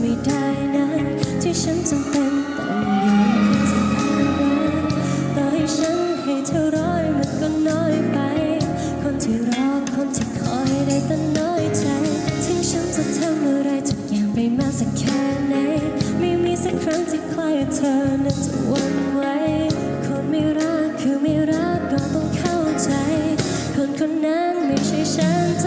ไม่ได้นะ ที่ฉันจำเป็นต้องอยู่กับเธอต่อให้ฉันให้เธอร้อยมันก็น้อยไป คนที่รอคนที่คอยได้แต่น้อยใจถึงฉันจะทำอะไรทุกอย่างไปมากสักแค่ไหนไม่มีสักครั้งที่คลายเธอนั้นจะหวันไหวคนไม่รักคือไม่รักก็ต้องเข้าใจ คนคนนั้นไม่ใช่ฉันใจ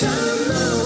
time now